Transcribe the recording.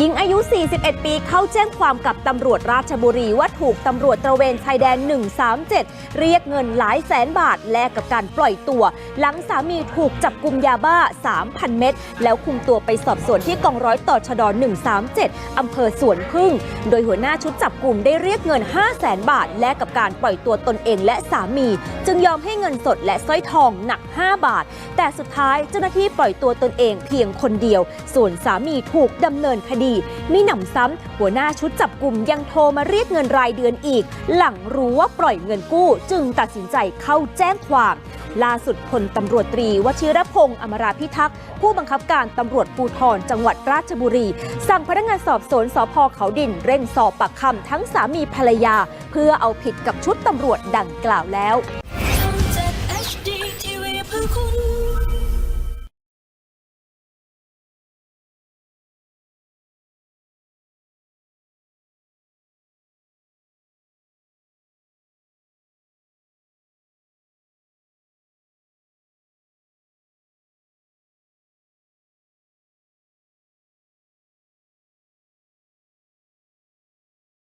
หญิงอายุ 41 ปีเข้าแจ้งความกับตำรวจราชบุรีว่าถูกตำรวจตระเวนชายแดน 137 เรียกเงินหลายแสนบาทแลกกับการปล่อยตัว หลังสามีถูกจับกลุ่มยาบ้า 3,000 เม็ดแล้วคุมตัวไปสอบสวนที่กองร้อยต่อชด 137 อำเภอสวนพึ่ง โดยหัวหน้าชุดจับกลุ่มได้เรียกเงิน 5 0 0แสนบาทแลกกับการปล่อยตัวตนเองและสามี จึงยอมให้เงินสดและสร้อยทองหนัก 5 บาท แต่สุดท้ายเจ้าหน้าที่ปล่อยตัวตนเองเพียงคนเดียว ส่วนสามีถูกดำเนินคดีมีหนำซ้ำหัวหน้าชุดจับกลุ่มยังโทรมาเรียกเงินรายเดือนอีก หลังรู้ว่าปล่อยเงินกู้จึงตัดสินใจเข้าแจ้งความล่าสุดพลตำรวจตรีวชิรพงศ์อมราพิทักษ์ ผู้บังคับการตำรวจภูธรจังหวัดราชบุรี สั่งพนักงานสอบสวนสพเขาดิน เร่งสอบปากคำทั้งสามีภรรยา เพื่อเอาผิดกับชุดตำรวจดังกล่าวแล้ว